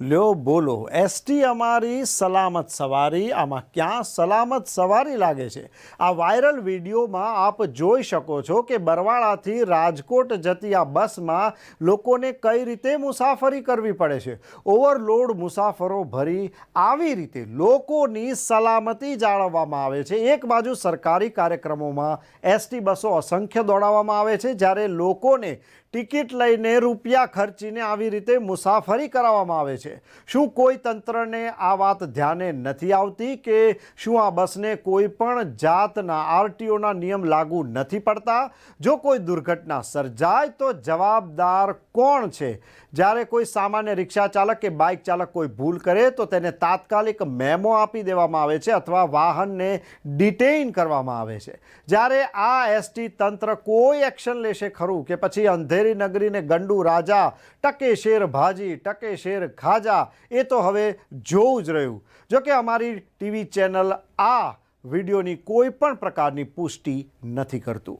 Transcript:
લ્યો, બોલો. એસટી અમારી સલામત સવારી, આમાં ક્યાં સલામત સવારી લાગે છે? આ વાયરલ વિડીયોમાં આપ જોઈ શકો છો કે બરવાળાથી રાજકોટ જતી આ બસમાં લોકોને કઈ રીતે મુસાફરી કરવી પડે છે. ઓવરલોડ મુસાફરો ભરી આવી રીતે લોકોની સલામતી જાળવવામાં આવે છે. એક બાજુ સરકારી કાર્યક્રમોમાં એસટી બસો અસંખ્ય દોડાવવામાં આવે છે. જ્યારે લોકોને ટિકિટ લઈને રૂપિયા ખર્ચીને આવી રીતે મુસાફરી કરાવવામાં આવે છે. શું કોઈ તંત્રને આ વાત ધ્યાને નથી આવતી કે શું આ બસને કોઈ પણ જાતના આરટીઓના નિયમ લાગુ નથી પડતા? જો કોઈ દુર્ઘટના સર્જાય તો જવાબદાર કોણ છે? જ્યારે કોઈ સામાન્ય રિક્ષા ચાલક કે બાઇક ચાલક કોઈ ભૂલ કરે તો તેને તાત્કાલિક મેમો આપી દેવામાં આવે છે અથવા વાહનને ડિટેઇન કરવામાં આવે છે. જ્યારે આ એસટી તંત્ર કોઈ એક્શન લેશે ખરું કે પછી અંધેરી નગરીને ગંડુ રાજા, ટકે શેર ભાજી, ટકે શેર ખાજા, એ તો હવે જોવું જ રહ્યું. જોકે અમારી ટીવી ચેનલ આ વિડીયોની કોઈ પણ પ્રકારની પુષ્ટિ નથી કરતું.